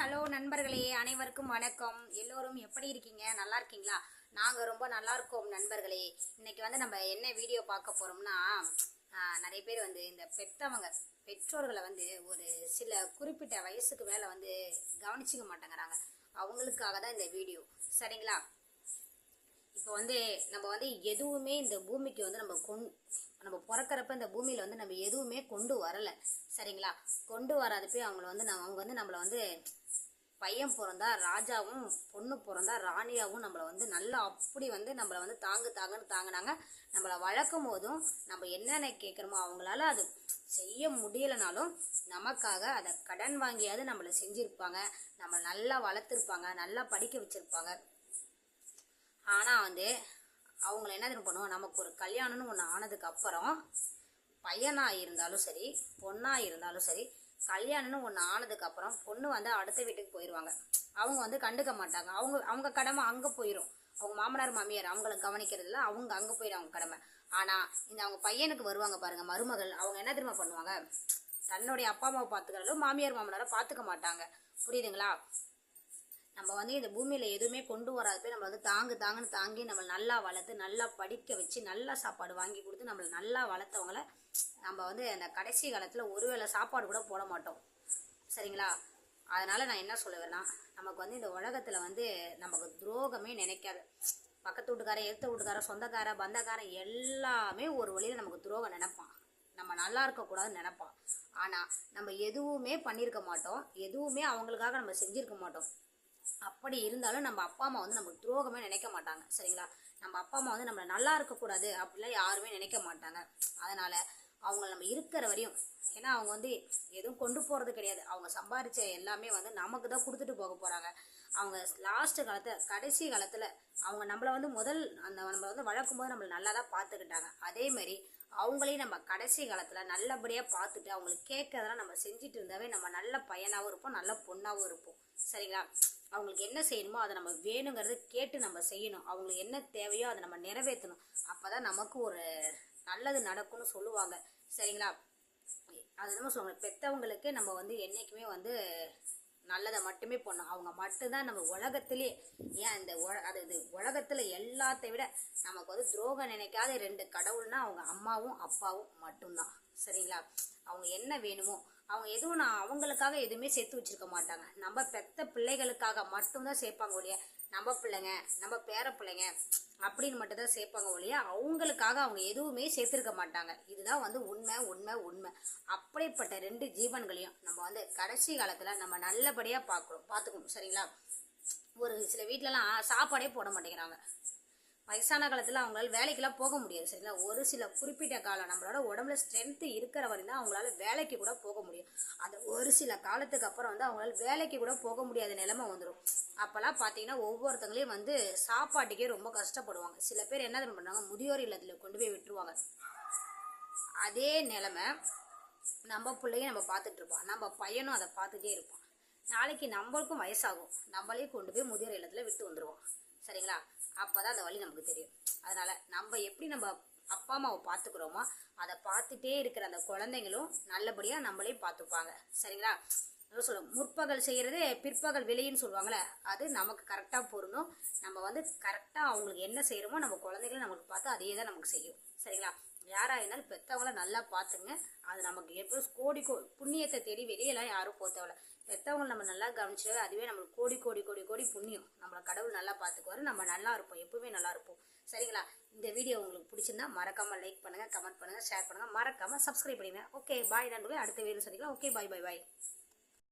Hello நண்பர்களே அனைவருக்கும் வணக்கம். எல்லோரும் எப்படி இருக்கீங்க? நல்லா இருக்கீங்களா? நாங்கள் ரொம்ப நல்லா இருக்கோம் நண்பர்களே. இன்னைக்கு வந்து நம்ம என்ன வீடியோ பார்க்க போறோம்னா நிறைய பேர் வந்து இந்த பெத்தவங்க பெற்றோர்களை வந்து ஒரு சில குறிப்பிட்ட வயசுக்கு மேலே வந்து கவனிச்சிக்க மாட்டேங்கிறாங்க. அவங்களுக்காக தான் இந்த வீடியோ சரிங்களா? இப்போ வந்து நம்ம வந்து எதுவுமே இந்த பூமிக்கு வந்து நம்ம கொண் நம்ம பிறக்கிறப்ப இந்த பூமியில் வந்து நம்ம எதுவுமே கொண்டு வரலை. சரிங்களா? கொண்டு வராதப்பே அவங்கள வந்து நம்ம அவங்க வந்து நம்மளை வந்து பையன் பிறந்தா ராஜாவும் பொண்ணு பிறந்தா ராணியாவும் நம்மளை வந்து நல்லா அப்படி வந்து நம்மளை வந்து தாங்கு தாங்குன்னு தாங்கினாங்க. நம்மளை வளர்க்கும் போதும் நம்ம என்னென்ன கேட்குறோமோ அவங்களால அது செய்ய முடியலைனாலும் நமக்காக அதை கடன் வாங்கியாவது நம்மளை செஞ்சுருப்பாங்க. நம்மளை நல்லா வளர்த்துருப்பாங்க நல்லா படிக்க வச்சிருப்பாங்க. ஆனால் வந்து அவங்கள என்ன பண்ணுவோம் நமக்கு ஒரு கல்யாணம்னு ஒன்று ஆனதுக்கு அப்புறம் பையனாக இருந்தாலும் சரி பொண்ணாக இருந்தாலும் சரி கல்யாணம்னு ஒன்று ஆனதுக்கு அப்புறம் பொண்ணு வந்து அடுத்த வீட்டுக்கு போயிடுவாங்க அவங்க வந்து கண்டுக்க மாட்டாங்க. அவங்க அவங்க கடமை அங்கே போயிடும் அவங்க மாமனார் மாமியார் அவங்கள கவனிக்கிறதுல அவங்க அங்கே போயிடும் அவங்க கடமை. ஆனால் இந்த அவங்க பையனுக்கு வருவாங்க பாருங்க மருமகள். அவங்க என்ன திரும்ப பண்ணுவாங்க? தன்னுடைய அப்பா அம்மாவை பார்த்துக்கிறாலும் மாமியார் மாமனாரை பார்த்துக்க மாட்டாங்க. புரியுதுங்களா? நம்ம வந்து இந்த பூமியில் எதுவுமே கொண்டு வராத போய் நம்மளை வந்து தாங்கு தாங்குன்னு தாங்கி நம்மளை நல்லா வளர்த்து நல்லா படிக்க வச்சு நல்லா சாப்பாடு வாங்கி கொடுத்து நம்மளை நல்லா வளர்த்தவங்கள நம்ம வந்து அந்த கடைசி காலத்தில் ஒருவேளை சாப்பாடு கூட போட மாட்டோம். சரிங்களா? அதனால் நான் என்ன சொல்லுவேன்னா நமக்கு வந்து இந்த உலகத்தில் வந்து நமக்கு துரோகமே நினைக்காது. பக்கத்து வீட்டுக்காரன் எடுத்த வீட்டுக்காரன் சொந்தக்கார பந்தக்காரன் எல்லாமே ஒரு வழியில் நமக்கு துரோகம் நினைப்பான். நம்ம நல்லா இருக்கக்கூடாதுன்னு நினைப்பான். ஆனால் நம்ம எதுவுமே பண்ணியிருக்க மாட்டோம். எதுவுமே அவங்களுக்காக நம்ம செஞ்சுருக்க மாட்டோம். அப்படி இருந்தாலும் நம்ம அப்பா அம்மா வந்து நமக்கு துரோகமே நினைக்க மாட்டாங்க. சரிங்களா? நம்ம அப்பா அம்மா வந்து நம்மளை நல்லா இருக்கக்கூடாது அப்படிலாம் யாருமே நினைக்க மாட்டாங்க. அதனால அவங்க நம்ம இருக்கிற வரையும் ஏன்னா அவங்க வந்து எதுவும் கொண்டு போகிறது கிடையாது. அவங்க சம்பாதிச்ச எல்லாமே வந்து நமக்கு தான் கொடுத்துட்டு போக போகிறாங்க அவங்க லாஸ்ட் காலத்தில் கடைசி காலத்தில் அவங்க நம்மளை வந்து முதல் அந்த நம்மளை வந்து வளர்க்கும் போது நம்மளை நல்லா தான் பார்த்துக்கிட்டாங்க. அதே மாதிரி அவங்களையும் நம்ம கடைசி காலத்தில் நல்லபடியாக பார்த்துட்டு அவங்களுக்கு கேட்கறதெல்லாம் நம்ம செஞ்சுட்டு இருந்தாவே நம்ம நல்ல பையனாகவும் இருப்போம் நல்ல பொண்ணாகவும் இருப்போம். சரிங்களா? அவங்களுக்கு என்ன செய்யணுமோ அதை நம்ம வேணுங்கிறது கேட்டு நம்ம செய்யணும். அவங்களுக்கு என்ன தேவையோ அதை நம்ம நிறைவேற்றணும். அப்போ தான் நமக்கு ஒரு நல்லது நடக்கும்னு சொல்லுவாங்க. சரிங்களா? அது என்னமோ சொல்லுவாங்க. பெற்றவங்களுக்கு நம்ம வந்து என்றைக்குமே வந்து நல்லதை மட்டுமே பண்ணணும். அவங்க மட்டும்தான் நம்ம உலகத்திலே ஏன் இந்த உல அது இது உலகத்தில் எல்லாத்தை விட நமக்கு வந்து துரோகம் நினைக்காத ரெண்டு கடவுள்னா அவங்க அம்மாவும் அப்பாவும் மட்டும்தான். சரிங்களா? அவங்க என்ன வேணுமோ அவங்க எதுவும் நான் அவங்களுக்காக எதுவுமே சேர்த்து வச்சிருக்க மாட்டாங்க. நம்ம பெத்த பிள்ளைகளுக்காக மட்டும்தான் சேர்ப்பாங்க ஒழிய நம்ம பிள்ளைங்க நம்ம பேர பிள்ளைங்க அப்படின்னு மட்டும் தான் சேர்ப்பாங்க ஒழிய அவங்களுக்காக அவங்க எதுவுமே சேர்த்துருக்க மாட்டாங்க. இதுதான் வந்து உண்மை உண்மை உண்மை. அப்படிப்பட்ட ரெண்டு ஜீவன்களையும் நம்ம வந்து கடைசி காலத்தில் நம்ம நல்லபடியாக பார்க்கணும் பார்த்துக்கணும். சரிங்களா? ஒரு சில வீட்டிலலாம் சாப்பாடே போட மாட்டேங்கிறாங்க. வயசான காலத்தில் அவங்களால வேலைக்கெல்லாம் போக முடியாது சரிங்களா? ஒரு சில குறிப்பிட்ட காலம் நம்மளோட உடம்புல ஸ்ட்ரென்த்து இருக்கிற வரையும் தான் அவங்களால வேலைக்கு கூட போக முடியும். அந்த ஒரு சில காலத்துக்கு அப்புறம் வந்து அவங்களால வேலைக்கு கூட போக முடியாத நிலைமை வந்துடும் அப்போல்லாம் பார்த்தீங்கன்னா ஒவ்வொருத்தங்களையும் வந்து சாப்பாட்டுக்கே ரொம்ப கஷ்டப்படுவாங்க. சில பேர் என்ன தெரியுமா பண்ணுவாங்க? முதியோர் இல்லத்தில் கொண்டு போய் விட்டுருவாங்க. அதே நிலமை நம்ம பிள்ளையும் நம்ம பார்த்துட்டு இருப்போம். நம்ம பையனும் அதை பார்த்துட்டே இருப்பான். நாளைக்கு நம்மளுக்கும் வயசாகும். நம்மளையும் கொண்டு போய் முதியோர் இல்லத்தில் விட்டு வந்துடுவோம் சரிங்களா? அப்போ தான் அந்த வழி நமக்கு தெரியும். அதனால் நம்ம எப்படி நம்ம அப்பா அம்மாவை பார்த்துக்கிறோமோ அதை பார்த்துட்டே இருக்கிற அந்த குழந்தைங்களும் நல்லபடியாக நம்மளே பார்த்துப்பாங்க. சரிங்களா? அதான் சொல்லுவோம் முற்பகல் செய்கிறது பிற்பகல் விலைன்னு சொல்லுவாங்கள்ல அது நமக்கு கரெக்டாக பொருணும் நம்ம வந்து கரெக்டாக அவங்களுக்கு என்ன செய்கிறோமோ நம்ம குழந்தைகளும் நமக்கு பார்த்து அதே தான் நமக்கு செய்யும். சரிங்களா? யாராக இருந்தாலும் பெற்றவங்கள நல்லா பார்த்துங்க. அது நமக்கு எப்போ கோடி கோ புண்ணியத்தை தேடி வெளியெல்லாம் யாரும் போத்தவல பெற்றவங்க நம்ம நல்லா கவனிச்சு அதுவே நம்மளுக்கு கோடி கோடி கோடி கோடி புண்ணியம். நம்மளை கடவுள் நல்லா பார்த்துக்குவாரு நம்ம நல்லா இருப்போம். எப்பவுமே நல்லா இருப்போம். சரிங்களா? இந்த வீடியோ உங்களுக்கு பிடிச்சிருந்தா மறக்காம லைக் பண்ணுங்க கமெண்ட் பண்ணுங்க ஷேர் பண்ணுங்க. மறக்காம சப்ஸ்கிரைப் பண்ணுங்க ஓகே பாய் நண்பர்களே. அடுத்த வீடியோ சந்திக்கலாம். ஓகே பாய் பாய் பாய்